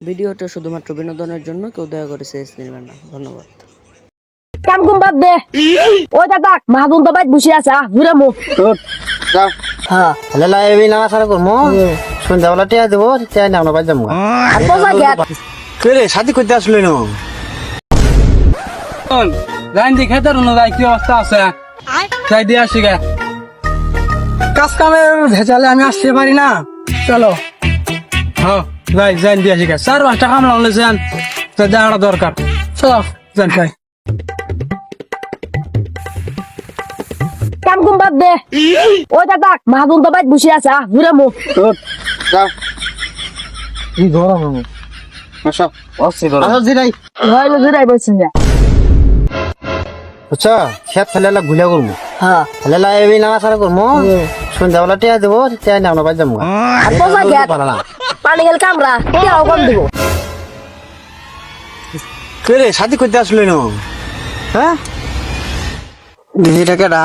ভিডিওটা শুধুমাত্র বিনোদনের জন্য কেউ দয়া করে শেষ নেবেন না। ধন্যবাদ। কাম কুম বাদ দে। ওই দাদা তো বাইত বসে আছে আহ ঘুরে মো। হ্যাঁ। হলে লাইবি না সারা করমু সন্ধ্যাবেলা টিয়া দেবো টিয়া নাও না গেট কে রে শাদি করতে আসলে না? গান দেখে তোর অনুযায়ী কি অবস্থা আছে? তাই দিয়ে আসি গে। কাজ কামে ভেজালে আমি আসতে পারি না। চলো। হ্যাঁ। যাই যাই দিয়ে আসি চার পাঁচটা কাম লাগলে যান তো দেওয়াটা দরকার। চলো যান যাই কাম কুম বাদ দে। ওই দাদা মাহাদুন তো বসে আছে আহ ঘুরে মো। যাও কি গরম জিরাই। যা। বুঝছ খেত ফেলে ঘুলে করব। হ্যাঁ। হলে না সারা করমু সন্ধ্যাবেলা টিয়া দেবো টিয়া নাও না আর পোসা না পানি গেল কামরা টিয়াও কম দিব রে শাদি করতে আসলে না? হ্যাঁ? দিদিটা কেডা?